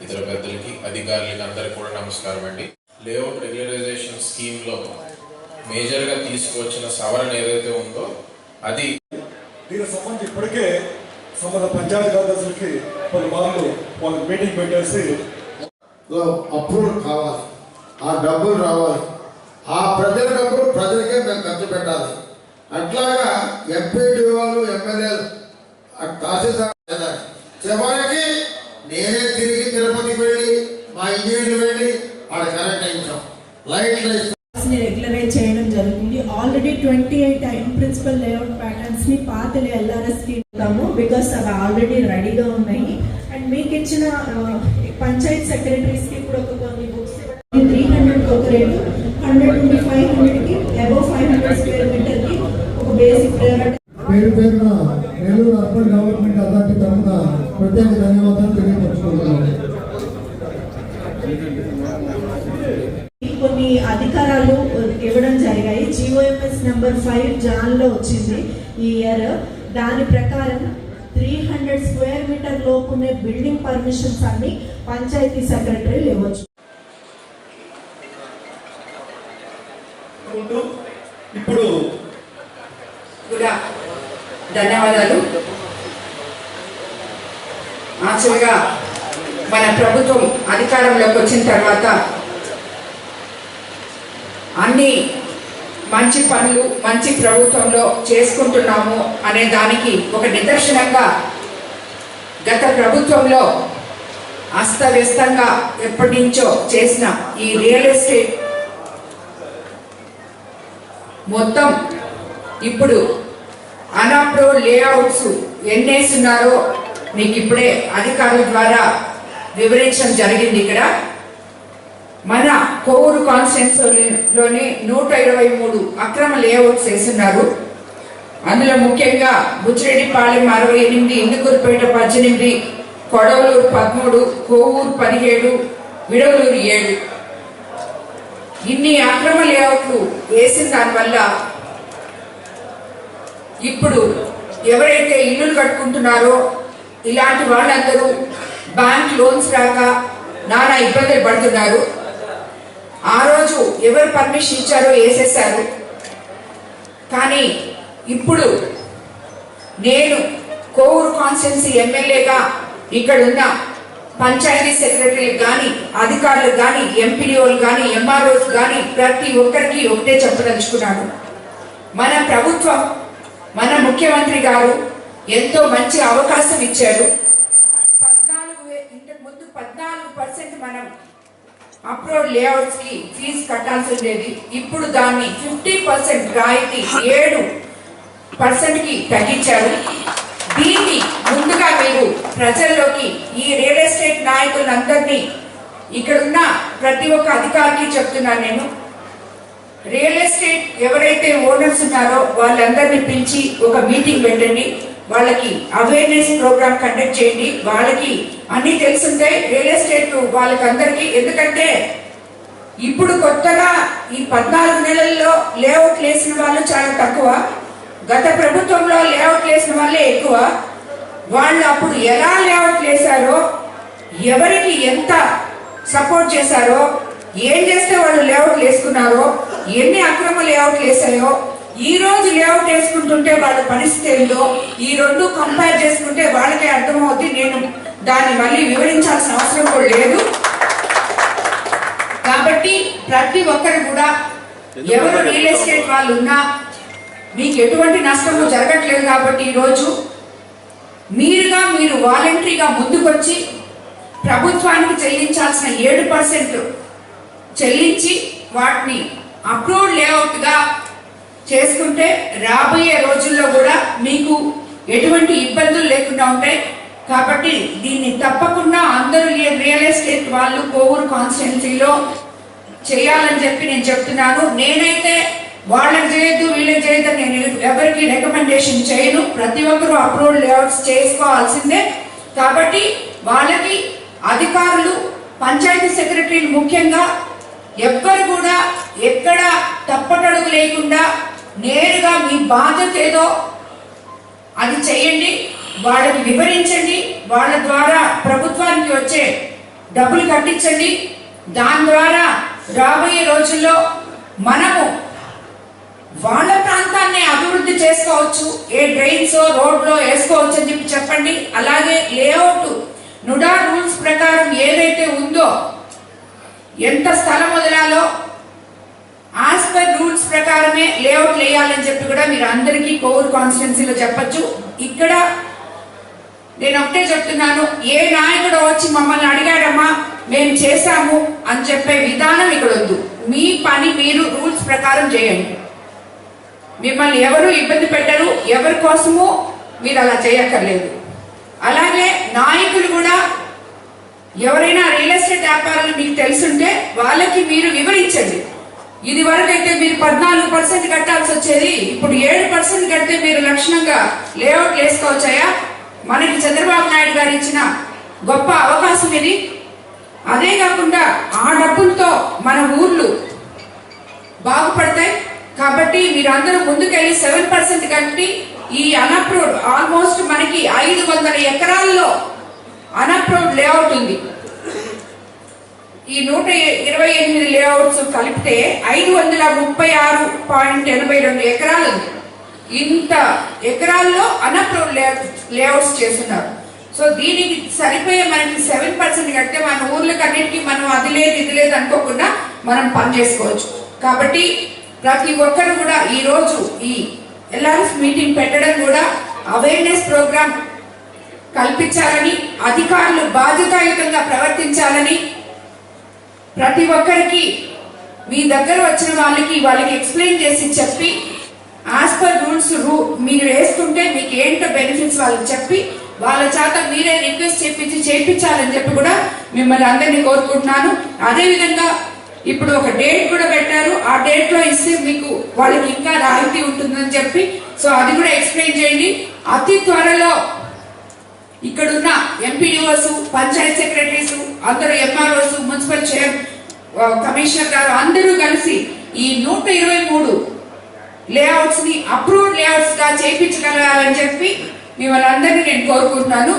పెద్దలకి అధికారులకి అందరికి కూడా నమస్కారం అండి. లేఅవుట్ రెగ్యులరైజేషన్ స్కీమ్లో మేజర్గా తీసుకువచ్చిన సవరణ ఏదైతే ఉందో అది దీనికి సంబంధించి ఇప్పటికే సంబంధ పంచాయతీ కార్యదర్శులకి పలుమార్లు వాళ్ళు మీటింగ్ పెట్టేసి అప్రూవల్ కావాలి. ఆ డబ్బులు రావాలి. ఆ ప్రజల డబ్బులు ప్రజలకే మేము ఖర్చు పెట్టాలి. అట్లాగా ఎంపీడీ వాళ్ళు ఎమ్మెల్యేలు తహసీల్దార్ చివరికి నేనే తిరిగి తిరుపతికి వెళ్ళి మా ఇంజనీర్లు వెళ్ళి ఆడ కరెక్ట్ అయించాం లైట్లు ఇస్తాం ని రెగ్యులరైజ్ చేయడం జరుగుతుంది. Already twenty eight in principle layout ప్యాటర్న్స్ని పాత ఎల్ఆర్ఎస్కి ఇస్తాము బికాస్ అవి ఆల్రెడీ రెడీగా ఉన్నాయి. అండ్ మీకు ఇచ్చిన పంచాయత్ సెక్రటరీస్కి కూడా ఒక కొన్ని బుక్స్ త్రీ హండ్రెడ్ ఒక రేటు హండ్రెడ్ నుండి ఫైవ్ హండ్రెడ్కి అబౌవ్ ఫైవ్ హండ్రెడ్ స్క్వేర్ మీటర్కి ఒక బేసిక్ ప్రయారిటీ పేరు పేరున నెల్లూరు అర్బన్ డెవలప్మెంట్ అథారిటీ తరఫున ప్రత్యేక ధన్యవాదాలు తెలియపరుచుకుంటున్నాను కొన్ని అధికారాలు ఇవ్వడం జరిగాయి జిఓఎంఎస్ నెంబర్ ఫైవ్ జాన్లో వచ్చింది ఈ ఇయర్ దాని ప్రకారం త్రీ హండ్రెడ్ స్క్వేర్ మీటర్ లోపునే బిల్డింగ్ పర్మిషన్స్ అన్ని పంచాయతీ సెక్రటరీలు ఇవ్వచ్చు. ఇప్పుడు కూడా ధన్యవాదాలు. యాక్చువల్గా మన ప్రభుత్వం అధికారంలోకి వచ్చిన తర్వాత అన్ని మంచి పనులు మంచి ప్రభుత్వంలో చేసుకుంటున్నాము అనే దానికి ఒక నిదర్శనంగా గత ప్రభుత్వంలో అస్తవ్యస్తంగా ఎప్పటి నుంచో చేసిన ఈ రియల్ ఎస్టేట్ మొత్తం ఇప్పుడు అనాప్రో లేఅవుట్స్ ఎన్నేస్తున్నారో మీకు ఇప్పుడే అధికారుల ద్వారా వివరించడం జరిగింది ఇక్కడ. మన కోవూరు కాన్స్టిట్యున్సీలోని నూట ఇరవై మూడు అక్రమ లేఅవుట్స్ వేస్తున్నారు. అందులో ముఖ్యంగా బుచ్చిరెడ్డిపాలెం అరవై ఎనిమిది ఇందుకూరుపేట పద్దెనిమిది కొడవలూరు పదమూడు కోవూరు పదిహేడు విడవలూరు ఏడు. ఇన్ని అక్రమ లేఅవుట్లు వేసిన దానివల్ల ఇప్పుడు ఎవరైతే ఇల్లులు కట్టుకుంటున్నారో ఇలాంటి వాళ్ళందరూ బ్యాంక్ లోన్స్ రాక నానా ఇబ్బందులు పడుతున్నారు. ఆ రోజు ఎవరు పర్మిషన్ ఇచ్చారో వేసేసారు కానీ ఇప్పుడు నేను కోవూరు కాన్స్టిట్యున్సీ ఎమ్మెల్యేగా ఇక్కడ ఉన్న పంచాయతీ సెక్రటరీలు కానీ అధికారులకు కానీ ఎంపీడీఓలు కానీ ఎంఆర్ఓస్ కానీ ప్రతి ఒక్కరికి ఒకటే చెప్పదలుచుకున్నాను. మన ప్రభుత్వం మన ముఖ్యమంత్రి గారు ఎంతో మంచి అవకాశం ఇచ్చారు. పద్నాలుగు ఇంతకు ముందు పద్నాలుగు పర్సెంట్ మనం అప్రోడ్ లేఅవుట్స్కి ఫీజు కట్టాల్సి ఉండేది ఇప్పుడు దాన్ని ఫిఫ్టీ పర్సెంట్ రాయితీ ఏడు పర్సెంట్కి తగ్గించారు. దీన్ని ముందుగా మీరు ప్రజల్లోకి ఈ రియల్ ఎస్టేట్ నాయకులందరినీ ఇక్కడున్న ప్రతి ఒక్క అధికారికి చెప్తున్నాను నేను. రియల్ ఎస్టేట్ ఎవరైతే ఓనర్స్ ఉన్నారో వాళ్ళందరినీ పిలిచి ఒక మీటింగ్ పెట్టండి. వాళ్ళకి అవేర్నెస్ ప్రోగ్రామ్ కండక్ట్ చేయండి. వాళ్ళకి అన్నీ తెలుసుంటాయి రియల్ ఎస్టేట్ వాళ్ళకందరికీ. ఎందుకంటే ఇప్పుడు కొత్తగా ఈ పద్నాలుగు నెలల్లో లేఅవుట్ వేసిన వాళ్ళు చాలా తక్కువ. గత ప్రభుత్వంలో లేఅవుట్ వేసిన వాళ్ళే ఎక్కువ. వాళ్ళు అప్పుడు ఎలా లేఅవుట్ వేశారో ఎవరికి ఎంత సపోర్ట్ చేశారో ఏం చేస్తే వాళ్ళు లేఅవుట్ వేసుకున్నారో ఎన్ని అక్రమ లేఅవుట్ వేసాయో ఈ రోజు లేఅవుట్ వేసుకుంటుంటే వాళ్ళ పరిస్థితి ఏందో ఈ రెండు కంపేర్ చేసుకుంటే వాళ్ళకే అర్థమవుతుంది నేను దాన్ని మళ్ళీ వివరించాల్సిన అవసరం కూడా లేదు. కాబట్టి ప్రతి ఒక్కరు కూడా ఎవరు రియల్ ఎస్టేట్ వాళ్ళు ఉన్నా మీకు ఎటువంటి నష్టము జరగట్లేదు కాబట్టి ఈరోజు మీరుగా మీరు వాలంటరీగా ముందుకొచ్చి ప్రభుత్వానికి చెల్లించాల్సిన ఏడు పర్సెంట్ చెల్లించి వాటిని అప్రూవ్ లేఅవుట్గా చేసుకుంటే రాబోయే రోజుల్లో కూడా మీకు ఎటువంటి ఇబ్బందులు లేకుండా ఉంటాయి. కాబట్టి దీన్ని తప్పకుండా అందరూ ఈ రియల్ ఎస్టేట్ వాళ్ళు కోవూరు కాన్స్టిట్యున్సీలో చేయాలని చెప్పి నేను చెప్తున్నాను. నేనైతే వాళ్ళకి చేయొద్దు వీళ్ళకి చేయొద్దు నేను ఎవరికి రికమెండేషన్ చేయను. ప్రతి ఒక్కరూ అప్రూవల్ లేఅవుట్స్ చేసుకోవాల్సిందే. కాబట్టి వాళ్ళకి అధికారులు పంచాయతీ సెక్రటరీలు ముఖ్యంగా ఎవ్వరు కూడా ఎక్కడ తప్పటడుగు లేకుండా నేరుగా మీ బాధ్యత ఏదో అది చేయండి. వాళ్ళకి వివరించండి వాళ్ళ ద్వారా ప్రభుత్వానికి వచ్చే డబ్బులు కట్టించండి. దాని ద్వారా రాబోయే రోజుల్లో మనము వాళ్ళ ప్రాంతాన్ని అభివృద్ధి చేసుకోవచ్చు. ఏ డ్రైన్స్ రోడ్లో వేసుకోవచ్చు అని చెప్పి చెప్పండి. అలాగే లేఅవుట్ నుడా రూల్స్ ప్రకారం ఏదైతే ఉందో ఎంత స్థలం వదలాలో యాజ్ పర్ రూల్స్ ప్రకారమే లేఅవుట్ వేయాలని చెప్పి కూడా మీరు అందరికీ కోవూరు కాన్స్టిట్యున్సీలో చెప్పచ్చు. ఇక్కడ నేను ఒకటే చెప్తున్నాను ఏ నాయకుడు వచ్చి మమ్మల్ని అడిగాడమ్మా మేము చేశాము అని చెప్పే విధానం ఇక్కడ వద్దు మీ పని మీరు రూల్స్ ప్రకారం చేయండి. మిమ్మల్ని ఎవరు ఇబ్బంది పెట్టరు ఎవరి కోసము మీరు అలా చేయక్కర్లేదు. అలాగే నాయకులు కూడా ఎవరైనా రియల్ ఎస్టేట్ వ్యాపారాలు మీకు తెలుసుంటే వాళ్ళకి మీరు వివరించండి. ఇది వరకు అయితే మీరు పద్నాలుగు పర్సెంట్ కట్టాల్సి వచ్చేది ఇప్పుడు ఏడు పర్సెంట్ కడితే మీరు లక్షణంగా లేఅవుట్ వేసుకోవచ్చాయా మనకి చంద్రబాబు నాయుడు గారు ఇచ్చిన గొప్ప అవకాశం ఇది. అదే కాకుండా ఆ డబ్బులతో మన ఊర్లు బాగుపడతాయి. కాబట్టి మీరందరూ ముందుకెళ్ళి సెవెన్ పర్సెంట్ కట్టి ఈ అన్అప్రూవ్డ్ ఆల్మోస్ట్ మనకి ఐదు వందల ఎకరాల్లో అన్అప్రూవ్డ్ లేఅవుట్ ఉంది. ఈ నూట ఇరవై ఎనిమిది లేఅవుట్స్ కలిపితే ఐదు వందల ముప్పై ఆరు పాయింట్ ఎనభై రెండు ఎకరాలు ఉంది. ఇంత ఎకరాల్లో అన్అప్రూవ్డ్ లేఅవుట్స్ చేస్తున్నారు. సో దీనికి సరిపోయే మనకి సెవెన్ పర్సెంట్ కడితే మన ఊర్లకన్నిటికీ మనం అది లేదు ఇది లేదు అనుకోకుండా మనం పని చేసుకోవచ్చు. కాబట్టి ప్రతి ఒక్కరు కూడా ఈరోజు ఈ ఎల్ఆర్ఎస్ మీటింగ్ పెట్టడం కూడా అవేర్నెస్ ప్రోగ్రామ్ కల్పించాలని అధికారులు బాధ్యతాయుతంగా ప్రవర్తించాలని ప్రతి ఒక్కరికి మీ దగ్గర వచ్చిన వాళ్ళకి వాళ్ళకి ఎక్స్ప్లెయిన్ చేసి చెప్పి యాజ్ పర్ రూల్స్ రూ మీరు వేసుకుంటే మీకు ఏంటో బెనిఫిట్స్ వాళ్ళకి చెప్పి వాళ్ళ చేత మీరే రిక్వెస్ట్ చేపించి చేయించాలని చెప్పి కూడా మిమ్మల్ని అందరినీ కోరుకుంటున్నాను. అదేవిధంగా ఇప్పుడు ఒక డేట్ కూడా పెట్టారు. ఆ డేట్లో ఇస్తే మీకు వాళ్ళకి ఇంకా రాయితీ ఉంటుందని చెప్పి సో అది కూడా ఎక్స్ప్లెయిన్ చేయండి. అతి త్వరలో ఇక్కడున్న ఎంపీడీఓస్ పంచాయత్ సెక్రటరీస్ అందరూ ఎంఆర్ఓస్ మున్సిపల్ చైర్ కమిషనర్ గారు అందరూ కలిసి ఈ నూట ఇరవై మూడు లేఅవుట్స్ని అప్రూవ్డ్ లేఅవుట్స్గా చేయించగలగాలని చెప్పి మిమ్మల్ని అందరినీ నేను కోరుకుంటున్నాను.